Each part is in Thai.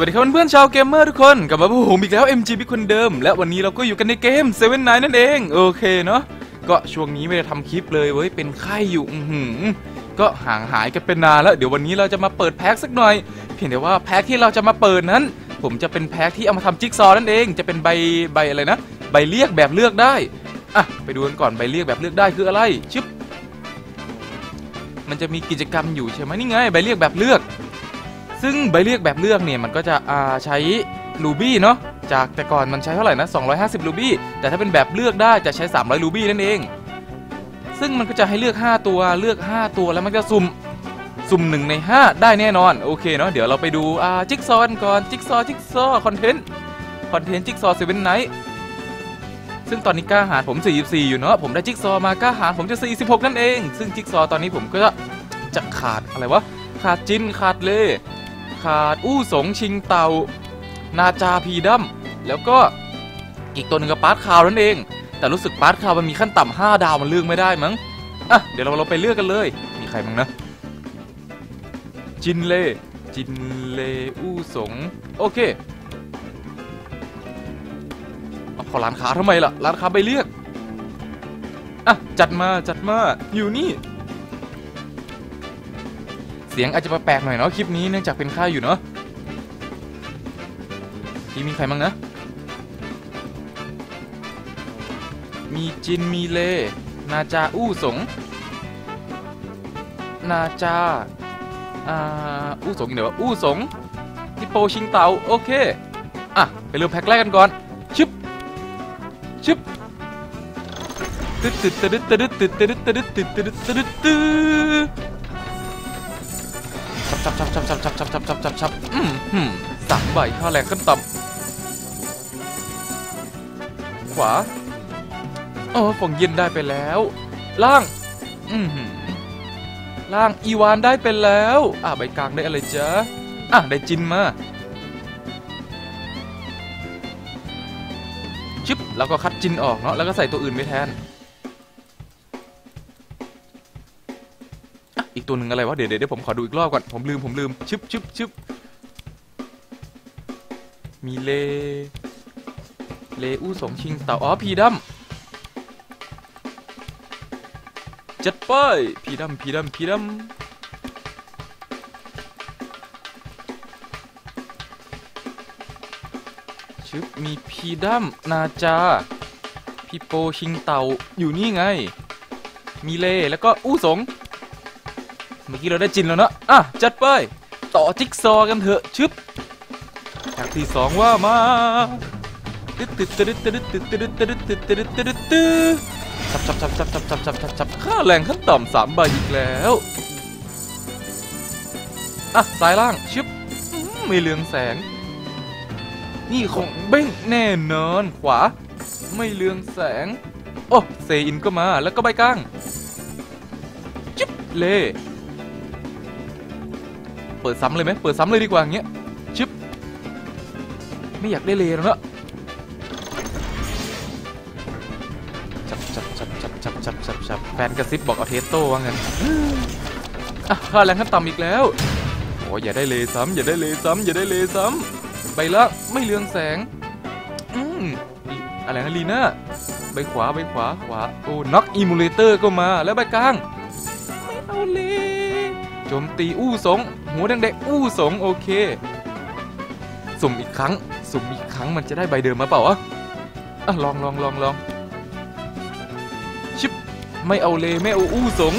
วัสดีครับเพื่อนๆชาวเกมเมอร์ทุกคนกลับมาพบผมอีกแล้ว MG บิ๊กคนเดิม และวันนี้เราก็อยู่กันในเกม7 9นั่นเอง โอเคเนาะก็ช่วงนี้ไม่ได้ทำคลิปเลยเว้ยเป็นไข้อยู่อือหือก็ห่างหายกันเป็นนานแล้ว เดี๋ยววันนี้เราจะมาเปิดแพ็คสักหน่อย เพียงแต่ว่าแพ็คที่เราจะมาเปิดนั้น ผมจะเป็นแพ็คที่เอามาทำจิ๊กซอว์นั่นเองจะเป็นใบใบอะไรนะ ใบเรียกแบบเลือกได้อะไปดูกันก่อนใบเรียกแบบเลือกได้คืออะไรชึบมันจะมีกิจกรรมอยู่ใช่ไหมนี่ไงใบเรียกแบบเลือก ซึ่งใบเรียกแบบเลือกเนี่ยมันก็จะใช้รูบี้เนาะจากแต่ก่อนมันใช้เท่าไหร่นะ 250รูบี้แต่ถ้าเป็นแบบเลือกได้จะใช้ 300รูบี้นั่นเอง ซึ่งมันก็จะให้เลือก 5 ตัวเลือก 5 ตัวแล้วมันก็สุ่มสุ่มหนึ่งใน 5 ได้แน่นอน โอเคเนาะเดี๋ยวเราไปดูจิ๊กซอว์กันก่อนจิ๊กซอว์จิ๊กซอว์คอนเทนต์คอนเทนต์จิ๊กซอว์เซเว่นไนท์ซึ่งตอนนี้กล้าหารผม 44 อยู่เนาะผมได้จิ๊กซอว์มากล้าหารผมจะ 46 นั่นเอง ซึ่งจิ๊กซอตอนนี้ผมก็จะขาดอะไรวะขาดจินขาดเล่ ขาด อู้สงชิงเตา นาจาพีดัมแล้วก็อีกตัวหนึ่งก็ปาร์ตคาวนั่นเอง แต่รู้สึกปาร์ตคาวมันมีขั้นต่ำห้าดาวมันเลือกไม่ได้มั้งอะเดี๋ยวเราเราไปเลือกกันเลย มีใครมั้งนะ จินเล่จินเลอู้สง โอเคเอาขอร้านค้าทำไมล่ะ ร้านค้าไปเลือกอะ จัดมาจัดมา อยู่นี่ สียงอาจจะแปลกๆหน่อยเนาะคลิปนี้เนื่องจากเป็นค่ายอยู่เนาะที่มีใครมั้งนะ มีจินมีเล นาจาอู้สง นาจาอ่าอู้สงอยู่ไหนวอู้สงฮิปโปชิงเตาโอเค อะ ไปเริ่มแพ็คแรกกันก่อน ชึบ ชึบตึ๊ดตึ๊ดตึ๊ดตึ๊ดตึ๊ดตึ๊ดตึ๊ดตึ๊ดตึ๊ดตึ๊ดตึ๊ดตึ๊ด ชับชับชับชับชับชับชับชับชับชับอืมหืมสามใบค่าแรงขั้นต่ำขวาโอ้ฟองเย็นได้ไปแล้ว ล่างอืมหืมล่างอีวานได้ไปแล้ว อะใบกลางได้อะไรจ๊ะอะได้จินมาชึบแล้วก็คัดจินออกเนาะแล้วก็ใส่ตัวอื่นไปแทน ตัวหนึ่งอะไรวะ เดี๋ยวเดี๋ยวผมขอดูอีกรอบก่อน ผมลืมผมลืม ชึบชึบชึบมีเล เลอู้สงชิงเต่า อ๋อ พีดัมจัดไปพีดัมพีดัมพีดัมชึบมีพีดัมนาจา พี่โปชิงเต่าอยู่นี่ไง มีเล แล้วก็อู้สง เมื่อกี้เราได้จินแล้วเนะอะจัดไป ต่อจิ๊กซอกันเถอะชึบฉากที่สองว่ามาตึ๊ดตึ๊ดตึ๊ดตึ๊ดตึ๊ดตึ๊ดตึ๊ดตึ๊ดตึ๊ดตึ๊ดตึ๊ดจับชับชับชับชับชับชับชับชับค่าแรงขั้นต่ำสามใบอีกแล้วอะสายล่างชึบไม่เลืองแสง นี่ของเบ้งแน่นอนขวา ไม่เลืองแสง โอ้เซอินก็มาแล้วก็ใบกลาง จุ๊บเล่ ปิดซ้ำเลยไหมเปิดซ้ำเลยดีกว่าอย่างเงี้ยชึบไม่อยากได้เลแล้วเนอะจับจับจับจับจับจับจับจับแฟนกระซิบบอกเอาเทสโต้ว่างั้นอะค่าแรงขั้นต่ำอีกแล้วโอ้อย่าได้เลซ้ำอย่าได้เลซ้ำอย่าได้เลซ้ำใบละไม่เลืองแสงอืมอะไรนะลีน่าใบขวาใบขวาขวาโอ้น็อกอิมูเลเตอร์ก็มาแล้วใบกลางไม่เอาเลย โจมตีอู้สงหัวแดงๆอู้สงโอเค สุ่มอีกครั้ง สุ่มอีกครั้งมันจะได้ใบเดิมมาเปล่าวะอะลองลองลองลองชิปไม่เอาเลยไม่เอาอู้สง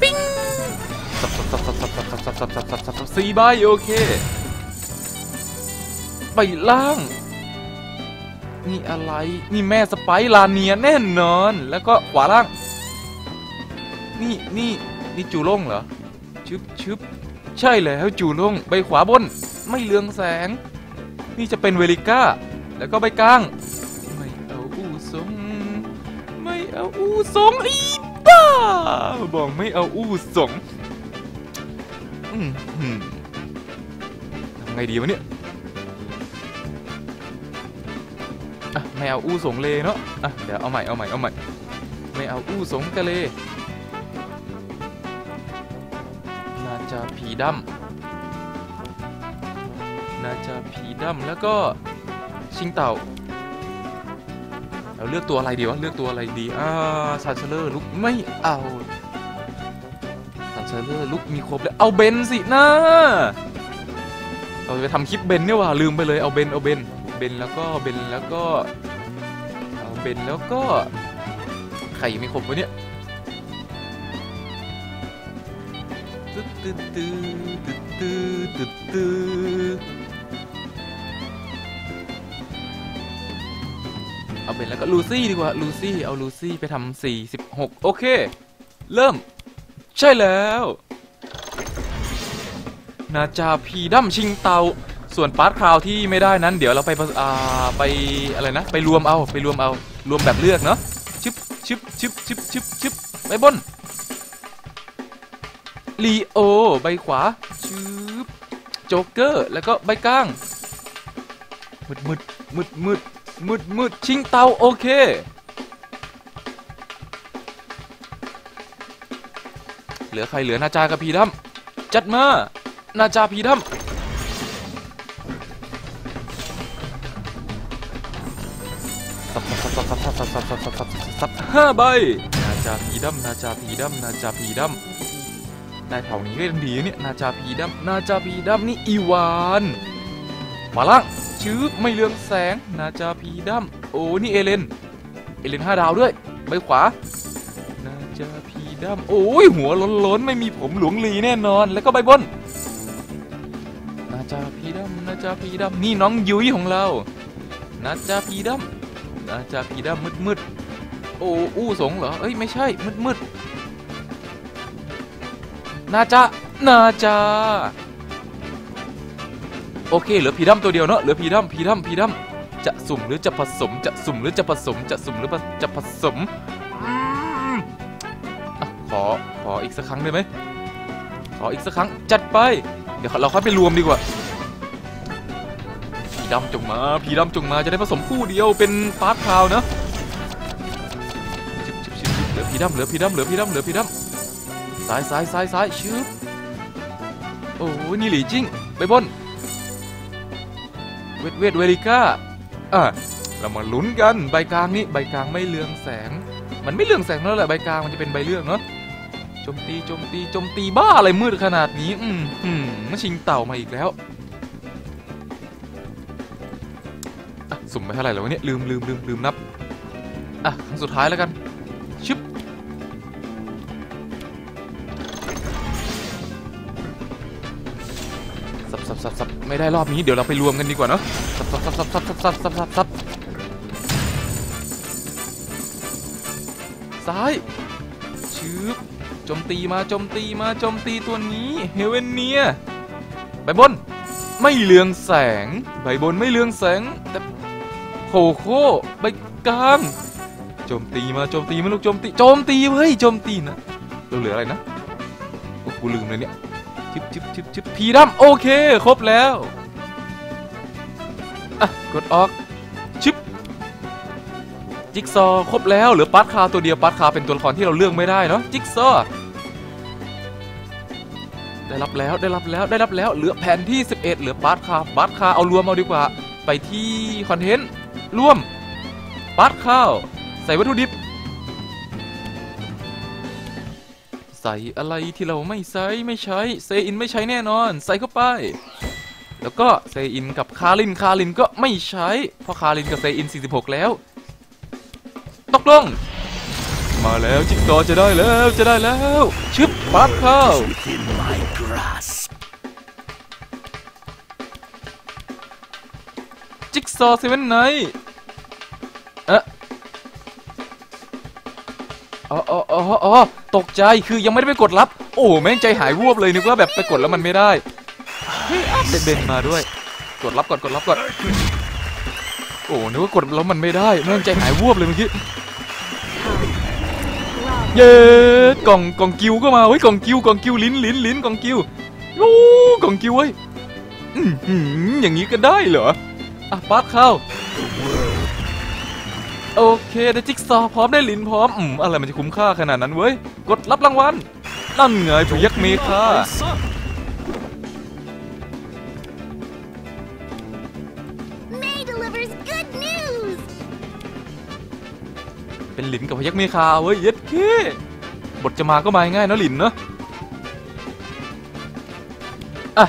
ปิ้งสับสับสับสับสับสับสับสับสับสับสับสับสี่ใบโอเคไปล่าง นี่อะไร นี่แม่สไปร์ลาเนียแน่นอน แล้วก็ขวาล่าง นี่นี่นี่จูล่งเหรอชึบชึบใช่แล้วจูล่งใบขวาบน ไม่เลืองแสง นี่จะเป็นเวลิก้า แล้วก็ใบกลาง ไม่เอาอู้สงไม่เอาอู้สงอีบ้าบอกไม่เอาอู้สงทำไงดีวะเนี่ยอะไม่เอาอู้สงเลเนาะอะเดี๋ยวเอาใหม่เอาใหม่เอาใหม่ ไม่เอาอู้สงกะเลาจาพพีดัมนาจาพีดัมแล้วก็ชิงเต่าเราเลือกตัวอะไรดีวะเลือกตัวอะไรดีอ่าซันเชอร์ลุกไม่เอาซันเชอร์ลุกมีครบแล้วเอาเบนสินะเราจะไปทำคลิปเบนเนี่ยว่ะลืมไปเลยเอาเบนเอาเบนเบนแล้วก็เบนแล้วก็เอาเบนแล้วก็ใครยังไม่ครบวะเนี่ย ตึ๊ดตึ๊ดตึ๊ดตึ๊ดตึ๊ดเอาเป็นแล้วก็ลูซี่ดีกว่าลูซี่เอาลูซี่ไปทำสี่สิบหกโอเค เริ่ม ใช่แล้ว นาจาพีดัมชิงเตา ส่วนปาร์ตคราวที่ไม่ได้นั้น เดี๋ยวเราไปอ่าไปอะไรนะ ไปรวมเอาไปรวมเอา รวมแบบเลือกเนาะชึบชึบชึบชึบชึบชึบไปบน ลีโอ ใบขวาชืบโจ๊กเกอร์ แล้วก็ใบกลาง มืดมืดมืดมืดมืดมืดชิงเตาโอเค เหลือใครเหลือนาจากับพีดัมจัดมา นาจาพีดัมสับสับสับสับสับสับสับสับสับสับสับห้าใบ นาจาพีดัมนาจาพีดัมนาจาพีดัม ได้แถวนี้ก็ยังดีเนี่ยนาจาพีดัมนาจาพีดัมนี่อีวานมาล่างชื้อไม่เลืองแสงนาจาพีดัมโอ้นี่เอเลนเอเลนห้าดาวด้วยใบขวานาจาพีดัมโอ้ยหัวล้นๆไม่มีผมหลวงลีแน่นอนแล้วก็ใบบนนาจาพีดัมนาจาพีดัมนี่น้องยุ้ยของเรานาจาพีดัมนาจาพีดัมมืดๆโอ้อู้สงเหรอเอ้ยไม่ใช่มืดๆ นาจานาจาโอเคเหลือพีดัมตัวเดียวเนอะเหลือพีดัมพีดัมพีดัมจะสุ่มหรือจะผสม จะสุ่มหรือจะผสม จะสุ่มหรือจะผสมอขอขออีกสักครั้งได้ไหมขออีกสักครั้งจัดไป เดี๋ยวเราค่อยไปรวมดีกว่าพีดำจงมาพีดำจงมาจะได้ผสมคู่เดียวเป็นปาร์ตคาวเนอะเหลือพีดำเหลือพีดำเหลือพีดำเหลือพีดำ ซ้ายซ้ายซ้ายซ้ายชืบโอ้ยนี่หลีจิ้งไปบนเวทเวทเวลิก้าอะเรามาลุ้นกันใบกลางนี่ใบกลางไม่เลืองแสง มันไม่เลืองแสงแล้วแหละใบกลางมันจะเป็นใบเลืองเนาะโจมตีโจมตีโจมตีบ้าอะไรมืดขนาดนี้ อืมอืมมันชิงเต่ามาอีกแล้วอะสุ่มไปเท่าไหร่แล้ววะเนี่ยลืมลืมลืมลืมนับอะครั้งสุดท้ายแล้วกัน ไม่ได้รอบนี้เดี๋ยวเราไปรวมกันดีกว่าเนาะสับสับสับสับสับสับสับสับสับสับซ้ายชืบโจมตีมาโจมตีมาโจมตีตัวนี้เฮเวนเนียใบบน ไม่เลืองแสง ใบบนไม่เลืองแสงแต่โคโค่ใบกลางโจมตีมาโจมตีมาลูกโจมตีโจมตีเฮ้ยโจมตีนะเราเหลืออะไรนะโอ้กูลืมเลยเนี่ย ชิบชิบชิบชิบพีดัมโอเค ครบแล้ว อะ กดออกชิบจิ๊กซอครบแล้วเหลือปาร์ตคาตัวเดียวปาร์ตคาเป็นตัวละครที่เราเลือกไม่ได้เนาะจิ๊กซอได้รับแล้วได้รับแล้วได้รับแล้วเหลือแผ่นที่ 11 เหลือปาร์ตคาปาร์ตคาเอารวมเอาดีกว่า ไปที่คอนเทนต์ร่วมปาร์ตคาวใส่วัตถุดิบ ส่อะไรที่เราไม่ใส่ไม่ใช้เซอินไม่ใช้แน่นอน ใส่เข้าไป แล้วก็เซอินกับคารินคารินก็ไม่ใช้เพราะคารินกับเซอิน 46 แล้วตกลง มาแล้วจิ๊กซอจะได้แล้วจะได้แล้ว ชึบปัดเข้าจิ๊กซอเซเว่นไนท์ อ๋ออ๋ออ๋อตกใจคือยังไม่ได้ไปกดรับ โอ้แม่งใจหายวูบเลยนึกว่าแบบไปกดแล้วมันไม่ได้เฮ้ยอัพเด่นมาด้วย กดรับก่อนกดรับก่อนโอ้นึกว่ากดแล้วมันไม่ได้แม่งใจหายวูบเลยเมื่อกี้เย้กล่องกล่องกิวก็มาเฮ้ยกล่องกิวกล่องกิวลิ้นลิ้นลิ้นกล่องกิวโอ้กล่องกิวเว้ยอย่างนี้ก็ได้เหรออะปาร์ตเข้า โอเคได้จิ๊กซอพร้อมได้หลินพร้อมอืมอะไรมันจะคุ้มค่าขนาดนั้นเว้ย กดรับรางวัลนั่นไงพยักเมฆาเป็นหลินกับพยักเมฆาเว้ยเย็ดคีบทจะมาก็มาง่ายนะหลินเนาะอะ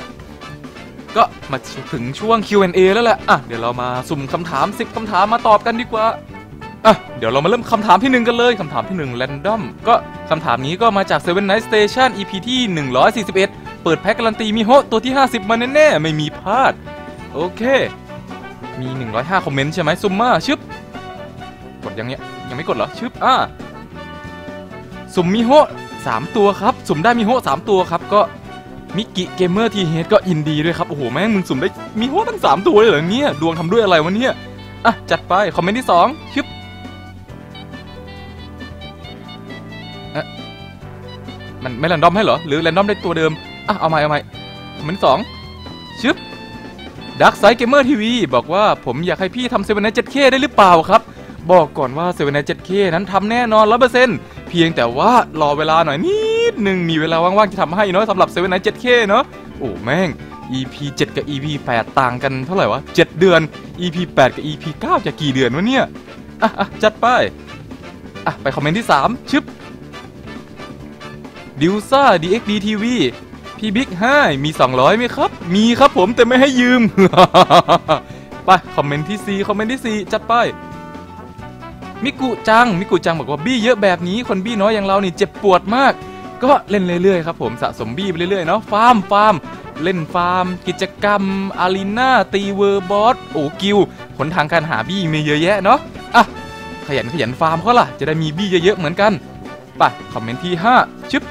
ก็มาถึงช่วง Q&A แล้วแหละอะเดี๋ยวเรามาสุ่มคำถาม 10คำถามมาตอบกันดีกว่า อะเดี๋ยวเรามาเริ่มคำถามที่หนึ่งกันเลยคำถามที่หนึ่ง random ก็คำถามนี้ก็มาจาก Seven Night Station EP ที่ 141 เปิดแพ็กการันตีมีโฮตัวที่ 50 มาแน่ๆ ไม่มีพลาด โอเค มี 105 คอมเมนต์ใช่ไหมซุมมาชึบ กดยังเนี้ยยังไม่กดเหรอชึบอ่าสุ่มมิโฮสามตัวครับ สุ่มได้มิโฮสามตัวครับก็มิกิเกมเมอร์ทีเฮดก็อินดีด้วยครับโอ้โหแม่งมึงสุ่มได้มิโฮตั้งสามตัวเลยเหรอเนี่ยดวงทำด้วยอะไรวะเนี่ยอะจัดไปคอมเมนต์ที่สองชึบ มันไม่แรนดอมให้เหรอ หรือแรนดอมได้ตัวเดิม อะ เอาใหม่เอาใหม่คอมเมนสองชึบดักไซเกมเมอร์ทีวีบอกว่าผมอยากให้พี่ทำเซเว่นไนเจ็ดเคได้หรือเปล่าครับ บอกก่อนว่าเซเว่นไนเจ็ดเคนั้นทำแน่นอนร้อเปอร์เซ็นต์เพียงแต่ว่ารอเวลาหน่อยนิดหนึ่งมีเวลาว่างๆจะทำให้เนาะสำหรับเซเว่นไนเจ็ดเคเนาะโอ้แม่ง EP 7 กับ EP 8 ต่างกันเท่าไหร่วะ 7 เดือน EP 8 กับ EP 9 จะกี่เดือนวะเนี่ย อะอะจัดไป อะ ไปคอมเมนต์ที่ 3 ชึบ ดิวซ่า DXD TV พี่บิ๊กให้มี 200ไหมครับ มีครับผมแต่ไม่ให้ยืม ไปคอมเมนต์ที่ 4 คอมเมนต์ที่ 4 จัดไป มิกุจัง มิกุจังบอกว่าบี้เยอะแบบนี้ คนบี้น้อยอย่างเรานี่เจ็บปวดมาก ก็เล่นเรื่อยๆครับผมสะสมบี้ไปเรื่อยๆเนาะฟาร์มฟาร์มเล่นฟาร์ม กิจกรรม อารีนาตีเวอร์บอสโอ้กิวหนทางการหาบี้มีเยอะแยะเนาะอะขยันขยันฟาร์มเขาล่ะ จะได้มีบี้เยอะๆเหมือนกันไปคอมเมนต์ที่ 5 ชึบ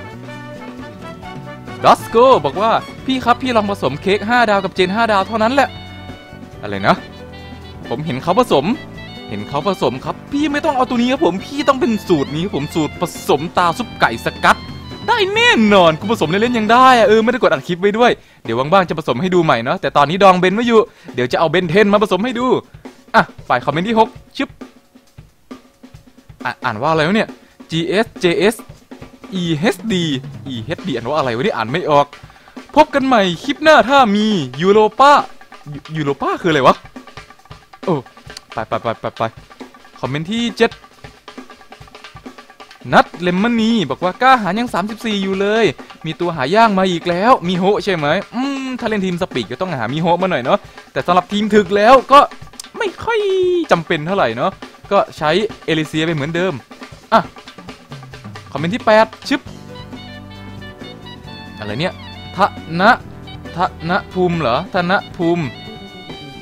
ดอสโกบอกว่าพี่ครับพี่ลองผสมเค้ก5 ดาวกับเจน 5 ดาวเท่านั้นแหละ อะไรนะ ผมเห็นเขาผสม เห็นเขาผสมครับ พี่ไม่ต้องเอาตัวนี้ครับผมพี่ต้องเป็นสูตรนี้ครับผมสูตรผสมตาซุปไก่สกัด ได้แน่นอนกูผสมเล่นๆยังได้อะเออไม่ได้กดอัดคลิปไว้ด้วยเดี๋ยวว่างๆจะผสมให้ดูใหม่เนาะแต่ตอนนี้ดองเบนไว้อยู่เดี๋ยวจะเอาเบนเทนมาผสมให้ดูอะฝ่ายคอมเมนต์ที่6ชึบอะอ่านว่าอะไรวะเนี่ย GS JS EHD EHD อ่านว่าอะไรวะเนี่อ่านไม่ออก พบกันใหม่คลิปหน้าถ้ามียูโรป้ายูโรป้าคืออะไรวะ โอ้ไปไปไปไปไปคอมเมนต์ที่7นัดเลมอนนีบอกว่ากล้าหาญยัง 34 อยู่เลย มีตัวหายางมาอีกแล้ว มีโฮะใช่ไหมอืมถ้าเล่นทีมสปีกก็ต้องหามีโฮะมาหน่อยเนาะแต่สำหรับทีมถึกแล้วก็ไม่ค่อยจำเป็นเท่าไหร่เนาะก็ใช้เอลิเซียไปเหมือนเดิมอะ อมเมนต์ที่ 8 ชึบ อะไรเนี่ยทะนะทะนะภูมิเหรอทะนะภูมิ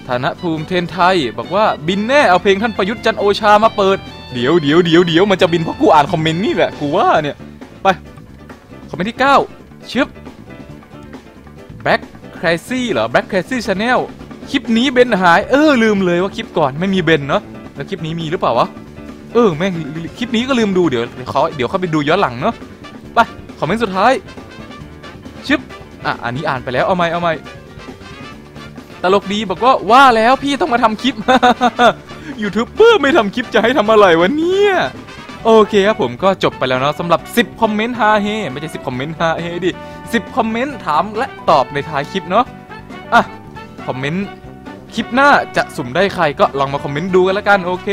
ธนภูมิเทนไทย บอกว่าบินแน่เอาเพลงท่านประยุทธ์จันโอชามาเปิด เดี๋ยวเดี๋ยวเดี๋ยวเดี๋ยวมันจะบินเพราะกูอ่านคอมเมนต์นี่แหละกูว่าเนี่ย ไป คอมเมนต์ที่ 9 ชึบ Black Crazy เหรอ Black Crazy Channel คลิปนี้เบนหาย เออลืมเลยว่าคลิปก่อนไม่มีเบนเนาะแล้วคลิปนี้มีหรือเปล่าวะ เออแม่งคลิปนี้ก็ลืมดูเดี๋ยวเขาเดี๋ยวเขาไปดูย้อนหลังเนาะไปคอมเมนต์สุดท้ายชึบอะอันนี้อ่านไปแล้วเอาไหมเอาไหมตลกดีบอกว่าว่าแล้วพี่ต้องมาทำคลิปยูทูบเบอร์ไม่ทำคลิปจะให้ทำอะไรวะเนี่ยโอเคครับผมก็จบไปแล้วเนาะสำหรับ 10 คอมเมนต์ฮาเฮไม่ใช่ 10 คอมเมนต์ฮาเฮดิ 10 คอมเมนต์ถามและตอบในท้ายคลิปเนาะอะคอมเมนต์คลิปหน้าจะสุ่มได้ใครก็ลองมาคอมเมนต์ดูกันล้วกันโอเค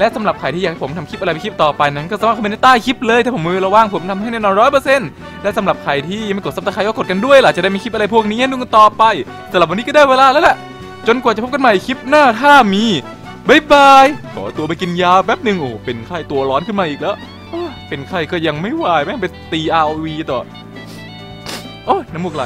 และสำหรับใครที่อยากให้ผมทำคลิปอะไรไปคลิปต่อไปนั้น ก็สามารถคอมเมนต์ใต้คลิปเลยถ้าผมมือระว่างผมทำให้แน่นอนร้อยเปอร์เซ็นต์และสำหรับใครที่ยังไม่กดซับสไครต์ก็กดกันด้วยล่ะจะได้มีคลิปอะไรพวกนี้ให้ดูกันต่อไปสำหรับวันนี้ก็ได้เวลาแล้วแหละจนกว่าจะพบกันใหม่คลิปหน้าถ้ามีบายบายขอตัวไปกินยาแป๊บหนึ่งโอ้เป็นไข้ตัวร้อนขึ้นมาอีกแล้วเป็นไข้ก็ยังไม่ไหวแม่งไปตี ROV ต่อโอ้น้ำมูกไหล